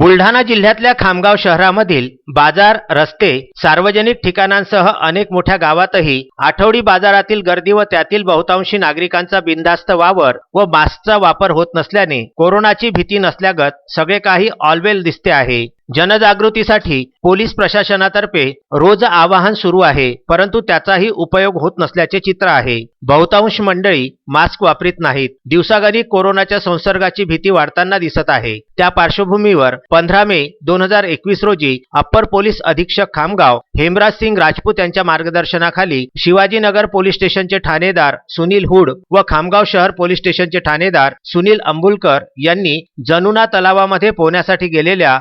बुलढाणा जिल्ह्यातल्या खामगाव शहरामधील बाजार रस्ते सार्वजनिक ठिकाणांसह अनेक मोठ्या गावातही आठवडी बाजारातील गर्दी व त्यातील बहुतांशी नागरिकांचा बिनधास्त वावर व मास्कचा वापर होत नसल्याने कोरोनाची भीती नसल्यागत सगळे काही ऑलवेल दिसते आहे. जनजागृतीसाठी पोलीस प्रशासनातर्फे रोज आवाहन सुरू आहे परंतु त्याचाही उपयोग होत नसल्याचे चित्र आहे. बहुतांश मंडळी मास्क वापरीत नाहीत. दिवसागणिक कोरोनाच्या संसर्गाची भीती वाढताना दिसत आहे. त्या पार्श्वभूमीवर पंधरा मे दोन हजार एकवीस रोजी अप्पर पोलीस अधीक्षक खामगाव हेमराज सिंग राजपूत यांच्या मार्गदर्शनाखाली शिवाजीनगर पोलीस स्टेशनचे ठाणेदार सुनील हुड व खामगाव शहर पोलीस स्टेशनचे ठाणेदार सुनील अंबुलकर यांनी जनुना तलावामध्ये पोहण्यासाठी गेलेल्या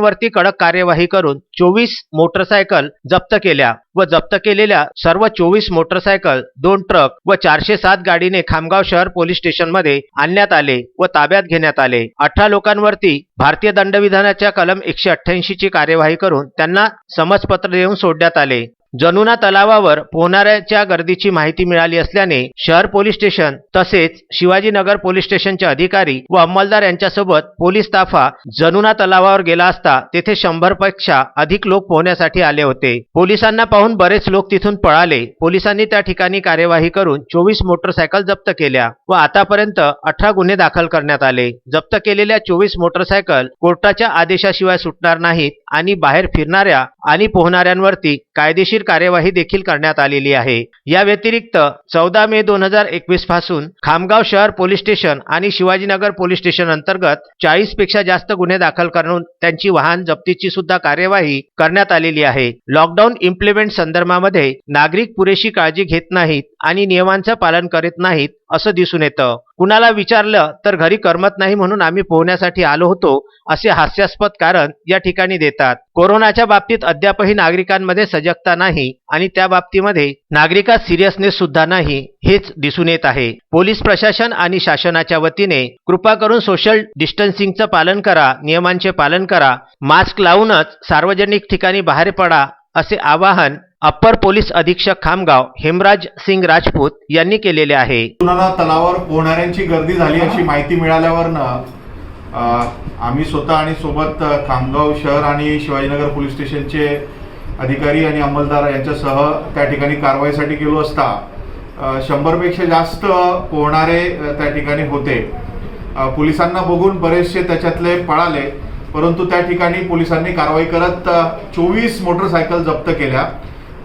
अनेकांवरती कडक कार्यवाही करून चोवीस मोटरसायकल जप्त केल्या व जप्त केलेल्या सर्व चोवीस मोटरसायकल दोन ट्रक व चारशे सात गाडीने खामगाव शहर पोलीस स्टेशनमध्ये आणण्यात आले व ताब्यात घेण्यात आले. अठरा लोकांवरती भारतीय दंडविधानाच्या कलम एकशे अठ्ठ्याऐंशी ची कार्यवाही करून त्यांना समजपत्र देऊन सोडण्यात आले. जनुना तलावावर पोहणाऱ्याच्या गर्दीची माहिती मिळाली असल्याने शहर पोलीस स्टेशन तसेच शिवाजीनगर पोलीस स्टेशनचे अधिकारी व अंमलदार यांच्यासोबत पोलीस ताफा जनुना तलावावर गेला असता तेथे शंभरपेक्षा अधिक लोक पोहण्यासाठी आले होते. पोलिसांना पाहून बरेच लोक तिथून पळाले. पोलिसांनी त्या ठिकाणी कार्यवाही करून चोवीस मोटरसायकल जप्त केल्या व आतापर्यंत अठरा गुन्हे दाखल करण्यात आले. जप्त केलेल्या चोवीस मोटरसायकल कोर्टाच्या आदेशाशिवाय सुटणार नाहीत आणि बाहेर फिरणाऱ्या आणि पोहणाऱ्यांवरती कायदेशीर कार्यवाही देखील करण्यात आलेली आहे. या व्यतिरिक्त चौदा मे दोन हजार एकवीसपासून खामगाव शहर पोलीस स्टेशन आणि शिवाजीनगर पोलीस स्टेशन अंतर्गत चाळीसपेक्षा जास्त गुन्हे दाखल करून त्यांची वाहन जप्तीची सुद्धा कार्यवाही करण्यात आलेली आहे. लॉकडाऊन इम्प्लिमेंट संदर्भामध्ये नागरिक पुरेशी काळजी घेत नाहीत आणि नियमांचं पालन करीत नाहीत असं दिसून येतं. कुणाला विचारलं तर घरी करमत नाही म्हणून आम्ही पोहण्यासाठी आलो होतो असे हास्यास्पद कारण या ठिकाणी देतात. कोरोनाच्या बाबतीत अद्यापही नागरिकांमध्ये सजगता नाही आणि त्या बाबतीमध्ये नागरिकात सिरियसनेस सुद्धा नाही हेच दिसून येत आहे. पोलीस प्रशासन आणि शासनाच्या वतीने कृपा करून सोशल डिस्टन्सिंगचं पालन करा नियमांचे पालन करा मास्क लावूनच सार्वजनिक ठिकाणी बाहेर पडा असे आवाहन अप्पर पोलीस अधीक्षक खामगाव हेमराज सिंग राजपूत यांनी केलेले आहे. जुनाना तलावावर पोहणाऱ्यांची गर्दी झाली अशी माहिती मिळाल्यावरनं आम्ही स्वतः आणि सोबत खामगाव शहर आणि शिवाजीनगर पोलीस स्टेशनचे अधिकारी आणि अंमलदार यांच्यासह त्या ठिकाणी कारवाईसाठी गेलो असता शंभरपेक्षा जास्त पोहणारे त्या ठिकाणी होते. पोलिसांना बघून बरेचसे त्याच्यातले पळाले. परंतु त्या ठिकाणी पोलिसांनी कारवाई करत चोवीस मोटरसायकल जप्त केल्या.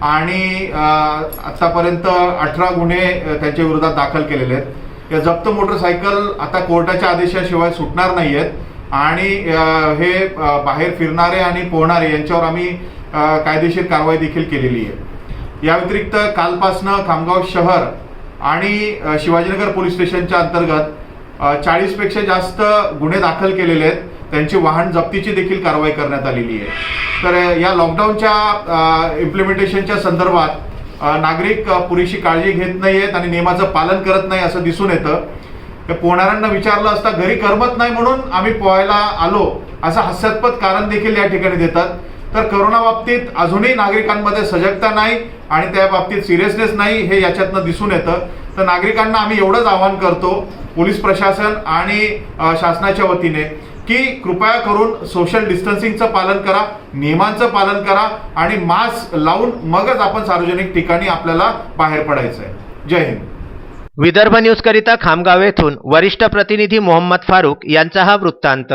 आणि आतापर्यंत अठरा गुन्हे त्यांच्या विरोधात दाखल केलेले आहेत. या जप्त मोटरसायकल आता कोर्टाच्या आदेशाशिवाय सुटणार नाही आहेत आणि हे बाहेर फिरणारे आणि पोहणारे यांच्यावर आम्ही कायदेशीर कारवाई देखील केलेली आहे. या व्यतिरिक्त कालपासनं खामगाव शहर आणि शिवाजीनगर पोलीस स्टेशनच्या अंतर्गत चाळीसपेक्षा जास्त गुन्हे दाखल केलेले आहेत. त्यांची वाहन जप्तीची देखील कारवाई करण्यात आलेली आहे. तर या लॉकडाऊनच्या इम्प्लिमेंटेशनच्या संदर्भात नागरिक पुरेशी काळजी घेत नाही आहेत आणि नियमाचं पालन करत नाही असं दिसून येतं. पोहणाऱ्यांना विचारलं असता घरी करमत नाही म्हणून आम्ही पोहायला आलो असं हास्यास्पद कारण देखील या ठिकाणी देतात. तर करोना बाबतीत अजूनही नागरिकांमध्ये सजगता नाही आणि त्या बाबतीत सिरियसनेस नाही हे याच्यातनं दिसून येतं. तर नागरिकांना आम्ही एवढंच आवाहन करतो पोलीस प्रशासन आणि शासनाच्या वतीने की कृपया करून सोशल डिस्टन्सिंगचं पालन करा नियमांचं पालन करा आणि मास्क लावून मगच आपण सार्वजनिक ठिकाणी आपल्याला बाहेर पडायचं आहे जय हिंद. विदर्भ न्यूजकरिता खामगाव येथून वरिष्ठ प्रतिनिधी मोहम्मद फारूक यांचा हा वृत्तांत.